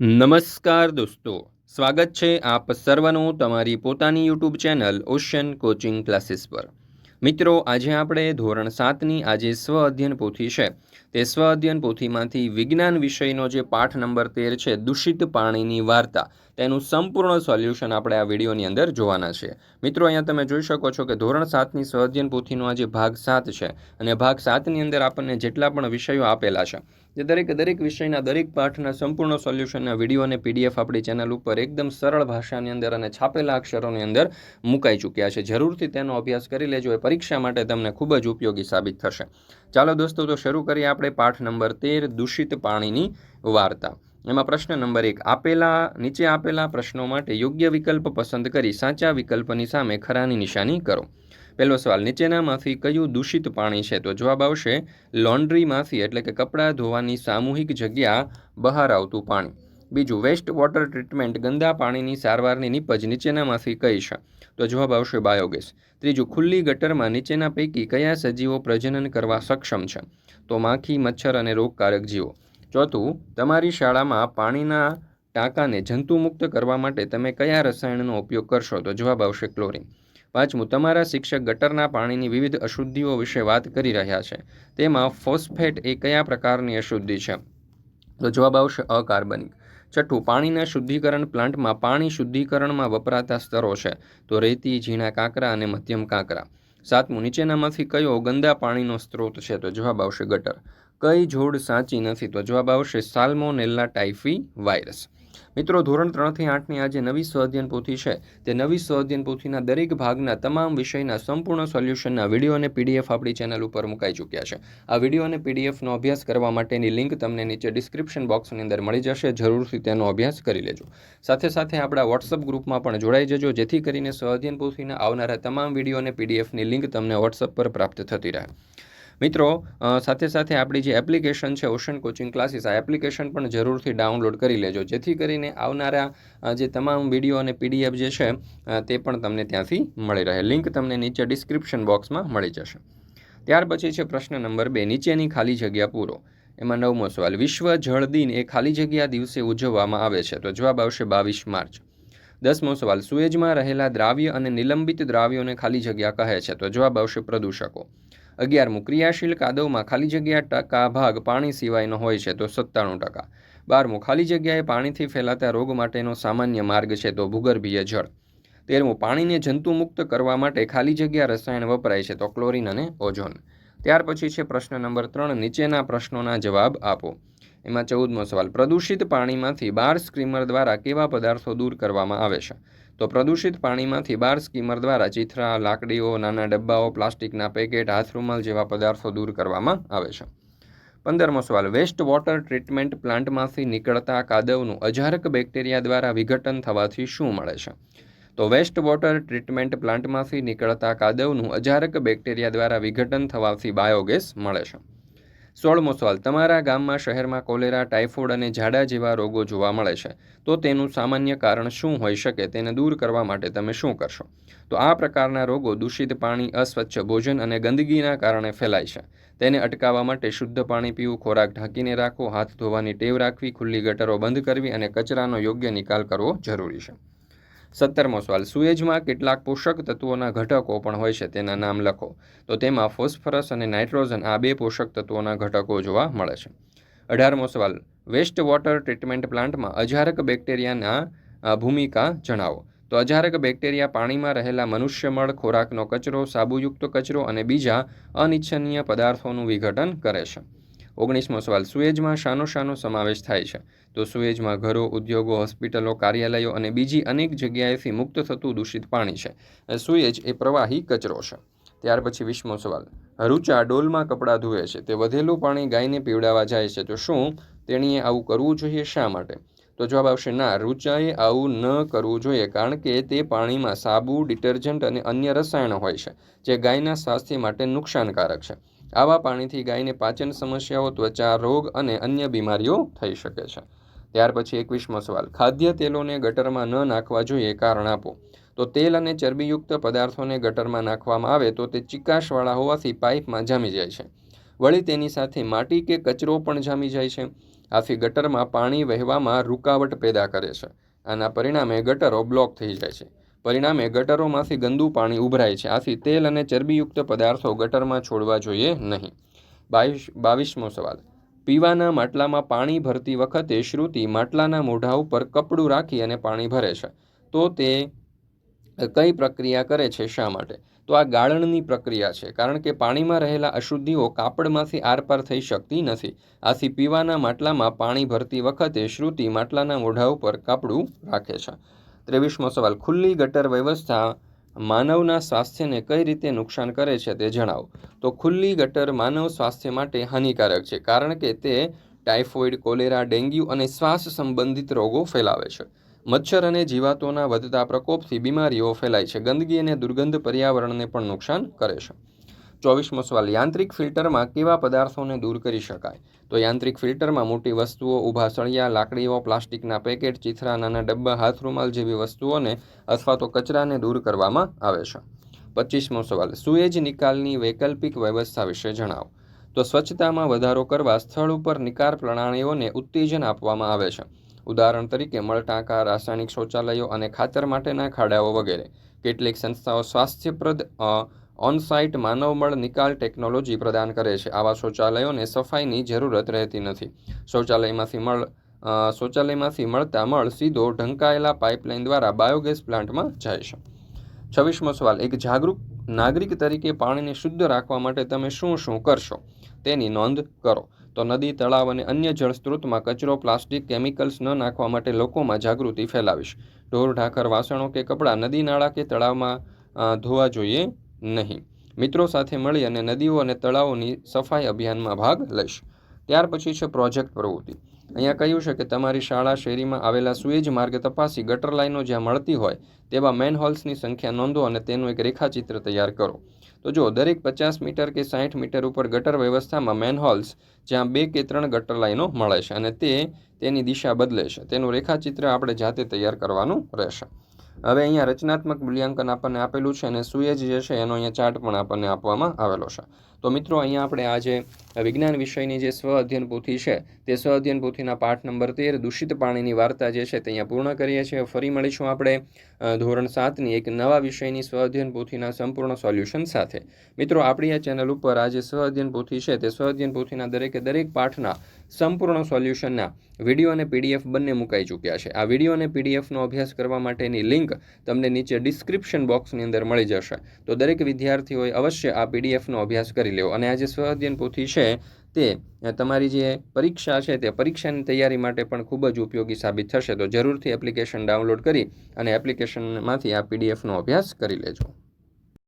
નમસ્કાર દોસ્તો. સ્વાગત છે આપ સર્વનું તમારી પોતાની YouTube channel ocean coaching classes પર. મિત્રો, આજે આપણે ધોરણ સાતની આજે સ્વ અધ્યયન પોથી છે. તે સ્વ અધ્યયન પોથીમાંથી વિજ્ઞાન વિષયનો જે પાઠ નંબર તેર છે, દૂષિત પાણીની વાર્તા, તેનું સંપૂર્ણ સોલ્યુશન આપણે આ વિડીયોની અંદર જોવાના છે. મિત્રો, અહીંયા તમે જોઈ શકો છો કે ધોરણ સાતની સ્વ અધ્યયન પોથીનો આજે ભાગ સાત છે અને ભાગ સાતની અંદર આપણને જેટલા પણ વિષયો આપેલા છે જે દરેક દરેક વિષયના દરેક પાઠના સંપૂર્ણ સોલ્યુશનના વીડિયો અને પીડીએફ આપણી ચેનલ ઉપર એકદમ સરળ ભાષાની અંદર અને છાપેલા અક્ષરોની અંદર મુકાઈ ચૂક્યા છે. જરૂરથી તેનો અભ્યાસ કરી લેજો. એ પરીક્ષા માટે તમને ખૂબ જ ઉપયોગી સાબિત થશે. ચાલો દોસ્તો, તો શરૂ કરીએ આપણે પાઠ નંબર તેર, દૂષિત પાણીની વાર્તા. એમાં પ્રશ્ન નંબર એક, આપેલા, નીચે આપેલા પ્રશ્નો માટે યોગ્ય વિકલ્પ પસંદ કરી સાચા વિકલ્પની સામે ખરાની નિશાની કરો. પહેલો સવાલ, નીચેનામાંથી કયું દૂષિત પાણી છે? તો જવાબ આવશે, લોન્ડ્રીમાંથી, એટલે કે કપડાં ધોવાની સામૂહિક જગ્યા બહાર આવતું પાણી. બીજું વેસ્ટ વોટર ટ્રીટમેન્ટ ગંદા પાણીની સારવારની નિપજ નીચેનામાંથી કઈ છે? તો જવાબ આવશે બાયોગેસ ત્રીજું, ખુલ્લી ગટરમાં નીચેના પૈકી કયા સજીવો પ્રજનન કરવા સક્ષમ છે? તો માખી, મચ્છર અને રોગકારક જીવો. ચોથું, તમારી શાળામાં પાણીના ટાંકાને જંતુમુક્ત કરવા માટે તમે કયા રસાયણનો ઉપયોગ કરશો? તો જવાબ આવશે ક્લોરિન. પાંચમું, તમારા શિક્ષક ગટરના પાણીની વિવિધ અશુદ્ધિઓ વિશે વાત કરી રહ્યા છે. તેમાં ફોસ્ફેટ એ કયા પ્રકારની અશુદ્ધિ છે? તો જવાબ આવશે અકાર્બનિક. છઠ્ઠું, પાણીના શુદ્ધિકરણ પ્લાન્ટમાં પાણી શુદ્ધિકરણમાં વપરાતા સ્તરો છે. તો રેતી, ઝીણા કાંકરા અને મધ્યમ કાંકરા. સાતમું, નીચેનામાંથી કયો ગંદા પાણીનો સ્ત્રોત છે? તો જવાબ આવશે ગટર. કઈ જોડ સાચી નથી? તો જવાબ આવશે સાલ્મોનેલ્લા ટાઇફી વાયરસ. મિત્રો, ધોરણ ત્રણથી આઠની આજે નવી સ્વઅધ્યયન પોથી છે. તે નવી સ્વઅધ્યયન પોથીના દરેક ભાગના તમામ વિષયના સંપૂર્ણ સોલ્યુશનના વીડિયો અને પીડીએફ આપણી ચેનલ ઉપર મુકાઈ ચૂક્યા છે. આ વીડિયો અને પીડીએફનો અભ્યાસ કરવા માટેની લિંક તમને નીચે ડિસ્ક્રિપ્શન બોક્સની અંદર મળી જશે. જરૂરથી તેનો અભ્યાસ કરી લેજો. સાથે સાથે આપણા વોટ્સઅપ ગ્રુપમાં પણ જોડાઈ જજો, જેથી કરીને સ્વઅધ્યયન પોથીના આવનારા તમામ વીડિયો અને પીડીએફની લિંક તમને વોટ્સઅપ પર પ્રાપ્ત થતી રહે. મિત્રો સાથે સાથે આપણી જે એપ્લિકેશન છે ઓશન કોચિંગ ક્લાસીસ આ એપ્લિકેશન પણ જરૂરથી ડાઉનલોડ કરી લેજો. જેથી કરીને આવનારા જે તમામ વીડિયો અને પીડીએફ જે છે તે પણ તમને ત્યાંથી મળી રહે. લિંક તમને નીચે ડિસ્ક્રિપ્શન બોક્સમાં મળી જશે. ત્યાર પછી છે પ્રશ્ન નંબર બે, નીચેની ખાલી જગ્યા પૂરો. એમાં નવમો સવાલ, વિશ્વ જળ દિન એ ખાલી જગ્યા દિવસે ઉજવવામાં આવે છે? તો જવાબ આવશે બાવીસ માર્ચ. દસમો સવાલ, સુએજમાં રહેલા દ્રાવ્ય અને નિલંબિત દ્રાવ્યોને ખાલી જગ્યા કહે છે? તો જવાબ આવશે પ્રદૂષકો. અગિયારમું ક્રિયાશીલ કાદવમાં ખાલી જગ્યા ટકા ભાગ પાણી સિવાયનો હોય છે તો સત્તાણું ટકા. બારમું, ખાલી જગ્યાએ પાણીથી ફેલાતા રોગ માટેનો સામાન્ય માર્ગ છે તો ભૂગર્ભીય જળ. તેરમું, પાણીને જંતુમુક્ત કરવા માટે ખાલી જગ્યા રસાયણ વપરાય છે તો ક્લોરિન અને ઓઝોન. ત્યાર પછી છે પ્રશ્ન નંબર ત્રણ, નીચેના પ્રશ્નોના જવાબ આપો. એમાં ચૌદમો સવાલ. પ્રદૂષિત પાણીમાંથી બાર સ્ક્રીમર દ્વારા કેવા પદાર્થો દૂર કરવામાં આવે છે? તો પ્રદૂષિત પાણીમાંથી બાર સ્કીમર દ્વારા ચીથરા, લાકડીઓ, નાના ડબ્બાઓ, પ્લાસ્ટિકના પેકેટ, હાથરૂમાલ જેવા પદાર્થો દૂર કરવામાં આવે છે. પંદરમો સવાલ. વેસ્ટ વોટર ટ્રીટમેન્ટ પ્લાન્ટમાંથી નીકળતા કાદવનું અજારક બેક્ટેરિયા દ્વારા વિઘટન થવાથી શું મળે છે? તો વેસ્ટ વોટર ટ્રીટમેન્ટ પ્લાન્ટમાંથી નીકળતા કાદવનું અજારક બેક્ટેરિયા દ્વારા વિઘટન થવાથી બાયોગેસ મળે છે. સોળમો સવાલ, તમારા ગામમાં શહેરમાં કોલેરા, ટાઇફોઇડ અને ઝાડા જેવા રોગો જોવા મળે છે, તો તેનું સામાન્ય કારણ શું હોઈ શકે, તેને દૂર કરવા માટે તમે શું કરશો? તો આ પ્રકારના રોગો દૂષિત પાણી, અસ્વચ્છ ભોજન અને ગંદકીના કારણે ફેલાય છે. તેને અટકાવવા માટે શુદ્ધ પાણી પીવું, ખોરાક ઢાંકીને રાખવો, હાથ ધોવાની ટેવ રાખવી, ખુલ્લી ગટરો બંધ કરવી અને કચરાનો યોગ્ય નિકાલ કરવો જરૂરી છે. સત્તરમો સવાલ, સુએજમાં કેટલાક પોષક તત્વોના ઘટકો પણ હોય છે, તેના નામ લખો. તો તેમાં ફોસ્ફરસ અને નાઇટ્રોજન આ બે પોષક તત્વોના ઘટકો જોવા મળે છે. અઢારમો સવાલ વેસ્ટ વોટર ટ્રીટમેન્ટ પ્લાન્ટમાં અજારક બેક્ટેરિયાના ભૂમિકા જણાવો. તો અજારક બેક્ટેરિયા પાણીમાં રહેલા મનુષ્યમળ ખોરાકનો કચરો, સાબુયુક્ત કચરો અને બીજા અનિચ્છનીય પદાર્થોનું વિઘટન કરે છે. ઓગણીસમો સવાલ, સુએજમાં શાનો શાનો સમાવેશ થાય છે. તો સુએજમાં ઘરો, ઉદ્યોગો, હોસ્પિટલો, કાર્યાલયો અને બીજી અનેક જગ્યાએથી મુક્ત થતું દૂષિત પાણી છે. સુએજ એ પ્રવાહી કચરો છે. ત્યાર પછી વીસમો સવાલ રૂચા ડોલમાં કપડાં ધોવે છે. તે વધેલું પાણી ગાયને પીવડાવવા જાય છે. તો શું તેણીએ આવું કરવું જોઈએ? શા માટે? તો જવાબ આવશે, ના રૂચાએ આવું ન કરવું જોઈએ કારણ કે તે પાણીમાં સાબુ, ડિટર્જન્ટ અને અન્ય રસાયણો હોય છે, જે ગાયના સ્વાસ્થ્ય માટે નુકસાનકારક છે. આવા પાણીથી ગાયને પાચન સમસ્યાઓ, ત્વચા રોગ અને અન્ય બીમારીઓ થઈ શકે છે. ત્યાર પછી એકવીસમો સવાલ. ખાદ્ય તેલોને ગટરમાં ન નાખવા જોઈએ કારણ આપો. તો તેલ અને ચરબીયુક્ત પદાર્થોને ગટરમાં નાખવામાં આવે તો તે ચિકાશવાળા હોવાથી પાઇપમાં જામી જાય છે. વળી તેની સાથે માટી કે કચરો પણ જામી જાય છે. આથી ગટરમાં પાણી વહેવામાં રૂકાવટ પેદા કરે છે. આના પરિણામે ગટરો બ્લોક થઈ જાય છે. પરિણામે ગટરોમાંથી ગંદુ પાણી ઉભરાય છે. આથી તેલ અને ચરબીયુક્ત પદાર્થો ગટરમાં છોડવા જોઈએ નહીં. બાવીસ, બાવીસમો સવાલ. પીવાના માટલામાં પાણી ભરતી વખતે શ્રુતિ માટલાના મોઢા ઉપર કપડું રાખી અને પાણી ભરે છે. તો તે કઈ પ્રક્રિયા કરે છે? શા માટે? તો આ ગાળણની પ્રક્રિયા છે. કારણ કે પાણીમાં રહેલા અશુદ્ધિઓ કાપડમાંથી આરપાર થઈ શકતી નથી. આથી પીવાના માટલામાં પાણી ભરતી વખતે શ્રુતિ માટલાના મોઢા ઉપર કાપડું રાખે છે. ત્રેવીસમો સવાલ, ખુલ્લી ગટર વ્યવસ્થા માનવના સ્વાસ્થ્યને કઈ રીતે નુકસાન કરે છે તે જણાવો. તો ખુલ્લી ગટર માનવ સ્વાસ્થ્ય માટે હાનિકારક છે, કારણ કે તે ટાઇફોઇડ, કોલેરા, ડેન્ગ્યુ અને શ્વાસ સંબંધિત રોગો ફેલાવે છે. મચ્છર અને જીવાતોના વધતા પ્રકોપથી બીમારીઓ ફેલાય છે, ગંદકી અને દુર્ગંધ પર્યાવરણને પણ નુકસાન કરે છે. ચોવીસમો સવાલ, યાંત્રિક ફિલ્ટરમાં કેવા પદાર્થોને દૂર કરી શકાય? તો યાંત્રિક ફિલ્ટરમાં મોટી વસ્તુઓ, ઊભા સળિયા, લાકડીઓ, પ્લાસ્ટિકના પેકેટ, ચીથરા, નાના ડબ્બા હાથ જેવી વસ્તુઓને અથવા તો કચરાને દૂર કરવામાં આવે છે. પચીસમો સવાલ, સુએજ નિકાલની વૈકલ્પિક વ્યવસ્થા વિશે જણાવો. તો સ્વચ્છતામાં વધારો કરવા સ્થળ ઉપર નિકાર પ્રણાલીઓને ઉત્તેજન આપવામાં આવે છે. ઉદાહરણ તરીકે, મળટાંકા, રાસાયણિક શૌચાલયો અને ખાતર માટેના ખાડાઓ વગેરે. કેટલીક સંસ્થાઓ સ્વાસ્થ્યપ્રદ ઓનસાઇટ માનવમળ નિકાલ ટેકનોલોજી પ્રદાન કરે છે. આવા શૌચાલયોને સફાઈની જરૂરત રહેતી નથી. શૌચાલયમાંથી મળ શૌચાલયમાંથી મળતા મળ સીધો ઢંકાયેલા પાઇપલાઇન દ્વારા બાયોગેસ પ્લાન્ટમાં જાય છે. છવ્વીસમો સવાલ, એક જાગૃત નાગરિક તરીકે પાણીને શુદ્ધ રાખવા માટે તમે શું શું કરશો? તેની નોંધ કરો. તો નદી, તળાવ અને અન્ય જળ સ્ત્રોતમાં કચરો, પ્લાસ્ટિક, કેમિકલ્સ ન નાખવા માટે લોકોમાં જાગૃતિ ફેલાવીશ. ઢોર ઢાંખર વાસણો કે કપડાં નદી, નાળા કે તળાવમાં ધોવા જોઈએ નહીં. મિત્રો સાથે મળી અને નદીઓ અને તળાવોની સફાઈ અભિયાનમાં ભાગ લઈશ. ત્યાર પછી છે પ્રોજેક્ટ પ્રવૃત્તિ. અહીંયા કહ્યું છે કે તમારી શાળા શેરીમાં આવેલા સુએજ માર્ગ તપાસી ગટર લાઇનો જ્યાં મળતી હોય તેવા મેનહોલ્સની સંખ્યા નોંધો અને તેનું એક રેખાચિત્ર તૈયાર કરો. તો જો દરેક પચાસ મીટર કે સાઠ મીટર ઉપર ગટર વ્યવસ્થામાં મેનહોલ્સ જ્યાં બે કે ત્રણ ગટર લાઇનો મળે છે અને તે તેની દિશા બદલે છે. તેનું રેખાચિત્ર આપણે જાતે તૈયાર કરવાનું રહેશે. હવે અહીંયા રચનાત્મક મૂલ્યાંકન આપણને આપેલું છે અને સુએજ જે છે એનો અહીંયા ચાર્ટ પણ આપણને આપવામાં આવેલો છે. તો મિત્રો, અહીંયા આપણે આ જે વિજ્ઞાન વિષયની જે સ્વ અધ્યયન પોથી છે, તે સ્વ અધ્યયન પોથીના પાઠ નંબર તેર, દૂષિત પાણીની વાર્તા જે છે તે અહીંયા પૂર્ણ કરીએ છીએ. ફરી મળીશું આપણે ધોરણ સાતની એક નવા વિષયની સ્વ અધ્યયન પોથીના સંપૂર્ણ સોલ્યુશન સાથે. મિત્રો, આપણી આ ચેનલ ઉપર આ જે સ્વ અધ્યયન પોથી છે, તે સ્વ અધ્યયન પોથીના દરેકે દરેક પાઠના સંપૂર્ણ સોલ્યુશનના વીડિયો અને પીડીએફ બંને મુકાઈ ચૂક્યા છે. આ વીડિયો અને પીડીએફનો અભ્યાસ કરવા માટેની લિંક તમને નીચે ડિસ્ક્રિપ્શન બોક્સની અંદર મળી જશે. તો દરેક વિદ્યાર્થીઓએ અવશ્ય આ પીડીએફનો અભ્યાસ કરી લેવો. અને આ જે સ્વઅધ્યયન પોથી છે તે તમારી જે પરીક્ષા છે તે પરીક્ષાની તૈયારી માટે પણ ખૂબ જ ઉપયોગી સાબિત થશે. તો જરૂરથી એપ્લિકેશન ડાઉનલોડ કરી અને એપ્લિકેશનમાંથી આ પીડીએફનો અભ્યાસ કરી લેજો.